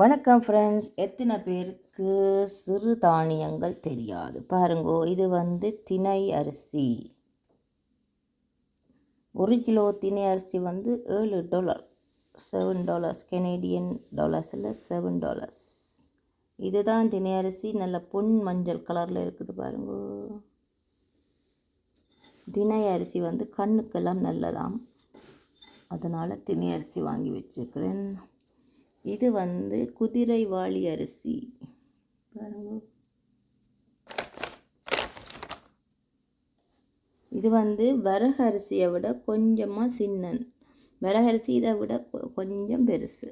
வணக்கம் ஃப்ரெண்ட்ஸ் எத்தனை பேருக்கு சிறு தானியங்கள் தெரியாது? பாருங்கோ இது வந்து திணை அரிசி. ஒரு கிலோ திணை அரிசி வந்து ஏழு டாலர் செவன் டாலர்ஸ் கெனேடியன் டாலர்ஸில் செவன் டாலர்ஸ் இதுதான் திணை அரிசி. நல்ல பொன் மஞ்சள் கலரில் இருக்குது பாருங்கோ. திணை அரிசி வந்து கண்ணுக்கெல்லாம் நல்லதாம். அதனால் திணை அரிசி வாங்கி வச்சுருக்கிறேன் இது வந்து குதிரைவாளி அரிசி. பாருங்க. இது வந்து வரகு அரிசியை விட கொஞ்சமாக சின்னன். வரகரிசி இதை விட கொஞ்சம் பெருசு.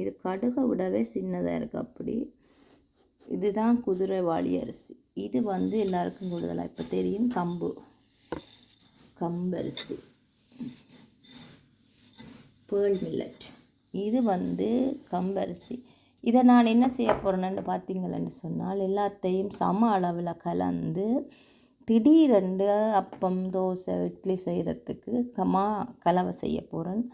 இது கடுகை விடவே சின்னதாக இருக்குது அப்படி. இதுதான் குதிரை வாளி அரிசி. இது வந்து எல்லாருக்கும் கூடுதலாக இப்போ தெரியும் கம்பு. கம்பரிசி பேர்ல் மில்லட் இது வந்து கம்பரிசி. இதை நான் என்ன செய்ய போகிறேன்னு பார்த்தீங்களன்னு சொன்னால் எல்லாத்தையும் சம அளவில் கலந்து திடீரெண்டு அப்பம் தோசை இட்லி செய்கிறதுக்கு கமா கலவை செய்ய போகிறேன்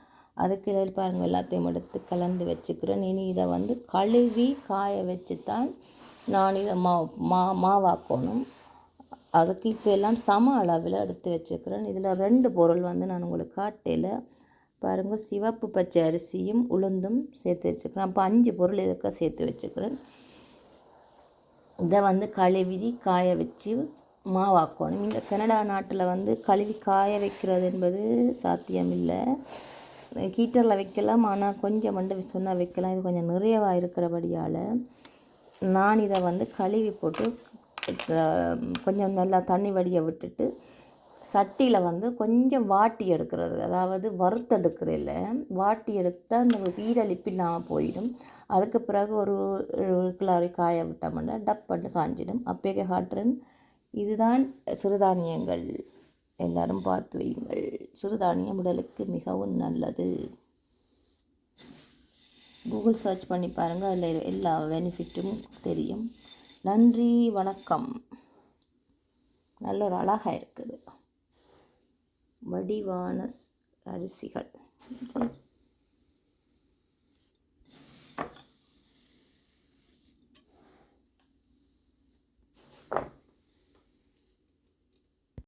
அதுக்கு பாருங்கள் எல்லாத்தையும் எடுத்து கலந்து வச்சுக்கிறேன். இனி இதை வந்து கழுவி காய வச்சு தான் நான் இதை மா மா மாவாக்கணும் அதுக்கு இப்போ எல்லாம் சம அளவில் எடுத்து வச்சுக்கிறேன். இதில் ரெண்டு பொருள் வந்து நான் உங்களுக்கு காட்டையில் பாருங்க சிவப்பு பச்சை அரிசியும் உளுந்தும் சேர்த்து வச்சுக்கிறேன் அப்போ அஞ்சு பொருள் இதுக்க சேர்த்து வச்சுக்கிறேன். இதை வந்து கழுவி காய வச்சு மாவாக்கணும் இந்த கனடா நாட்டில் வந்து கழுவி காய வைக்கிறது என்பது சாத்தியமில்லை. ஹீட்டரில் வைக்கலாம் ஆனால் கொஞ்சம் மண்டு சொன்னால் வைக்கலாம். இது கொஞ்சம் நிறையவாக இருக்கிறபடியால் நான் இதை வந்து கழுவி போட்டு கொஞ்சம் நல்லா தண்ணி வடிய விட்டுட்டு சட்டியில் வந்து கொஞ்சம் வாட்டி எடுக்கிறது. அதாவது வறுத்தெடுக்கிறதில்ல வாட்டி எடுத்தால் அந்த ஈரலிப்பு இல்லாமல் போயிடும். அதுக்கு பிறகு ஒரு கிளாரி காய விட்டோம்னா டப் பண்ணி காஞ்சிடும். அப்பயே காட்டுறேன் இதுதான் சிறுதானியங்கள். எல்லாரும் பார்த்து வையுங்கள். சிறுதானியம் உடலுக்கு மிகவும் நல்லது. கூகுள் சர்ச் பண்ணி பாருங்கள் அதில் எல்லா பெனிஃபிட்டும் தெரியும். நன்றி வணக்கம். நல்ல ஒரு அழகாக இருக்குது வடிவான அரிசிகள். சரி